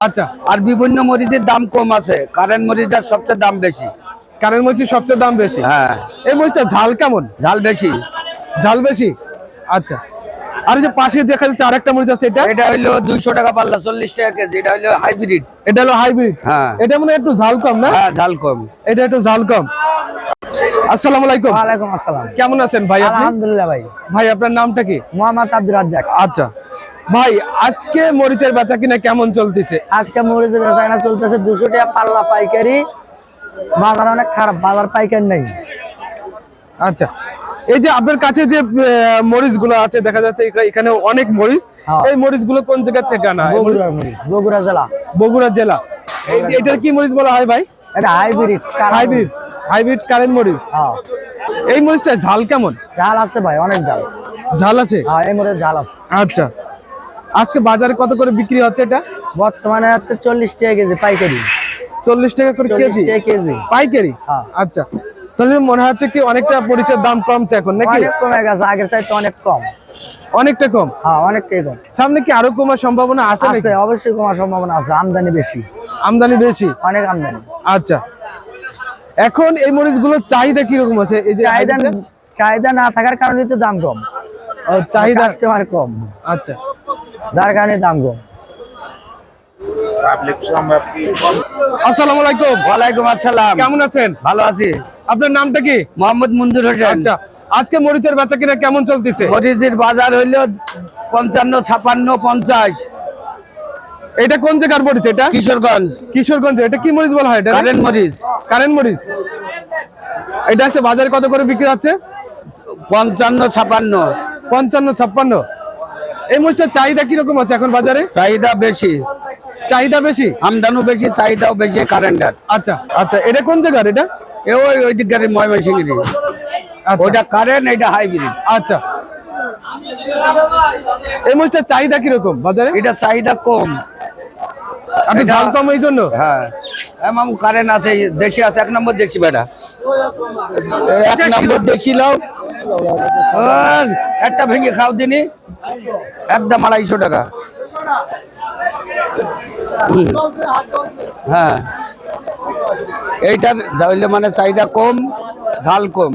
আচ্ছা আর বিভিন্ন মরিচের দাম কম আছে। কারেন্ট মরিচটার সবচেয়ে দাম বেশি। কারেন্ট মরিচের সবচেয়ে দাম বেশি? হ্যাঁ। এই মরিচটা ঝাল কেমন? ঝাল বেশি। ঝাল বেশি? আচ্ছা। আর যে পাশে দেখা যাচ্ছে আরেকটা মরিচ আছে এটা? এটা হইল দুইশো টাকা পাল্লা চল্লিশ টাকা কেজি। এটা হইল হাইব্রিড। এটা হলো হাইব্রিড? হ্যাঁ। এটা মানে একটু ঝাল কম না? হ্যাঁ ঝাল কম। এটা একটু ঝাল কম। আসসালামু আলাইকুম। ওয়ালাইকুম আসসালাম। কেমন আছেন ভাই আপনি? আলহামদুলিল্লাহ ভাই। ভাই আপনার নামটা কি? মোহাম্মদ আব্দুর রাজ্জাক। আচ্ছা। ভাই আজকে মরিচের বেচা কিনা কেমন চলতেছে? আজকে মরিচের বেচাকেনা চলতেছে দুশো টাকা পাল্লা পাইকারি। বাজার অনেক খারাপ বাজার পাইকারি নেই। আচ্ছা এই যে আপনার কাছে যে মরিচগুলো আছে দেখা যাচ্ছে এখানে অনেক মরিচ। হ্যাঁ। এই মরিচগুলো কোন জায়গা থেকে আনা? এই মরিচ- বগুড়া জেলা। বগুড়া জেলা। এটার কি মরিচ বলা হয় ভাই? এটা হাইব্রিড হাইব্রিড হাইব্রিড কারেন্ট মরিচ। হ্যাঁ। এই মরিচটা ঝাল কেমন? ঝাল আছে ভাই অনেক ঝাল। ঝাল আছে? হ্যাঁ এই মরিচ ঝাল আছে। আচ্ছা। আজকে বাজারে কত করে বিক্রি হচ্ছে এটা? বর্তমানে হচ্ছে চল্লিশ টাকা কেজি পাইকারি। চল্লিশ টাকা করে কেজি? কেজি। পাইকারি? হ্যাঁ। আচ্ছা। তাহলে মনে হচ্ছে কি অনেকটা মরিচের দাম কমছে এখন নাকি? অনেক কমে গেছে আগের চাইতে অনেক কম। অনেকটা কম? হ্যাঁ অনেকটাই কম। সামনে কি আরও কমার সম্ভাবনা আছে আছে অবশ্যই কমার সম্ভাবনা আছে আমদানি বেশি। আমদানি বেশি? অনেক আমদানি। আচ্ছা। এখন এই মরিচগুলোর চাহিদা কীরকম আছে? এই যে চাহিদা চাহিদা না থাকার কারণে তো দাম কম। চাহিদা কাস্টমার কম। আচ্ছা। যার কারণে দাম কম। আসসালামু আলাইকুম। ওয়ালাইকুম আসসালাম। কেমন আছেন? ভালো আছি। আপনার নামটা কি? মোহাম্মদ মঞ্জুর হোসেন। আচ্ছা আজকে মরিচের বেচা কিনা কেমন চলতেছে? মরিচের বাজার হইল পঞ্চান্ন ছাপান্ন পঞ্চাশ। এটা কোন জায়গার মরিচ এটা? কিশোরগঞ্জ। কিশোরগঞ্জ এটা কি মরিচ বলা হয়? এটা কারেন্ট মরিচ। কারেন্ট মরিচ। এটা আছে বাজারে কত করে বিক্রি হচ্ছে? পঞ্চান্ন ছাপান্ন। পঞ্চান্ন ছাপ্পান্ন। এই মরিচটার চাহিদা কীরকম আছে এখন বাজারে? চাহিদা বেশি। চাহিদা বেশি? আমদানিও বেশি চাহিদাও বেশি কারেন্টের আচ্ছা আচ্ছা এটা কোন জায়গার এটা? এ ওই ওই দিককার ময়মনসিংহেরই। আচ্ছা। ওইটা কারেন্ট এটা হাইব্রিড আচ্ছা। এই মরিচটার চাহিদা কীরকম বাজারে? এটা চাহিদা কম। আপনি দাম কম এই জন্য? হ্যাঁ। হ্যাঁ মামু কারেন্ট আছে দেশি আছে এক নম্বর দেখছি বেটা। এক নম্বর দেখছি লাও। আর একটা ভেঙে খাও দিনি। একদম আড়াইশো টাকা। হ্যাঁ। এইটার যাইলে মানে চাহিদা কম, ঝাল কম।